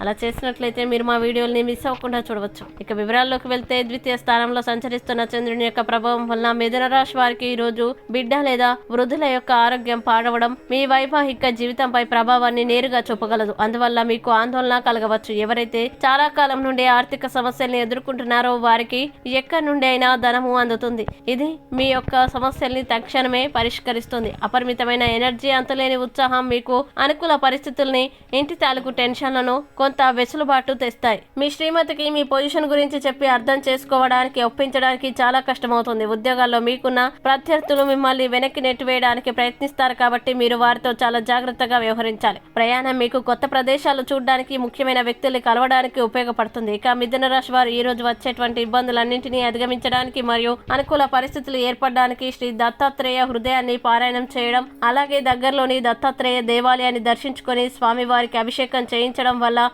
అలా చేసినట్లయితే మీరు మా వీడియోల్ని మిస్ అవ్వకుండా చూడవచ్చు. ఇక వివరాల్లోకి వెళ్తే ద్వితీయ స్థానంలో సంచరిస్తున్న చంద్రుని యొక్క ప్రభావం వలన మిథున రాశి వారికి ఈ రోజు బిడ్డ లేదా వృద్ధుల యొక్క ఆరోగ్యం పాడవడం మీ వైవాహిక జీవితంపై ప్రభావాన్ని నేరుగా చూపగలదు. అందువల్ల మీకు ఆందోళన కలగవచ్చు. ఎవరైతే చాలా కాలం నుండి ఆర్థిక సమస్యల్ని ఎదుర్కొంటున్నారో వారికి ఎక్కడి నుండి అయినా ధనము అందుతుంది. ఇది మీ యొక్క సమస్యల్ని తక్షణమే పరిష్కరిస్తుంది. అపరిమితమైన ఎనర్జీ అంతలేని ఉత్సాహం మీకు అనుకూల పరిస్థితుల్ని ఇంటి తాలూకు టెన్షన్లను కొంత వెసులుబాటు తెస్తాయి. మీ శ్రీమతికి మీ పొజిషన్ గురించి చెప్పి అర్థం చేసుకోవడానికి ఒప్పించడానికి చాలా కష్టమవుతుంది. ఉద్యోగాల్లో మీకున్న ప్రత్యర్థులు మిమ్మల్ని వెనక్కి నెట్టివేయడానికి ప్రయత్నిస్తారు కాబట్టి మీరు వారితో చాలా జాగ్రత్తగా వ్యవహరించాలి. ప్రయాణం మీకు కొత్త ప్రదేశాలు చూడడానికి ముఖ్యమైన వ్యక్తుల్ని కలవడానికి ఉపయోగపడుతుంది. ఇక మిథున రాశి వారు ఈ రోజు వచ్చేటువంటి ఇబ్బందులన్నింటినీ అధిగమించడానికి మరియు అనుకూల పరిస్థితులు ఏర్పడడానికి శ్రీ దత్తాత్రేయ హృదయాన్ని పారాయణం చేయడం అలాగే దగ్గరలోని దత్తాత్రేయ దేవాలయాన్ని దర్శించుకొని స్వామివారికి అభిషేకం చేయించడం వల్ల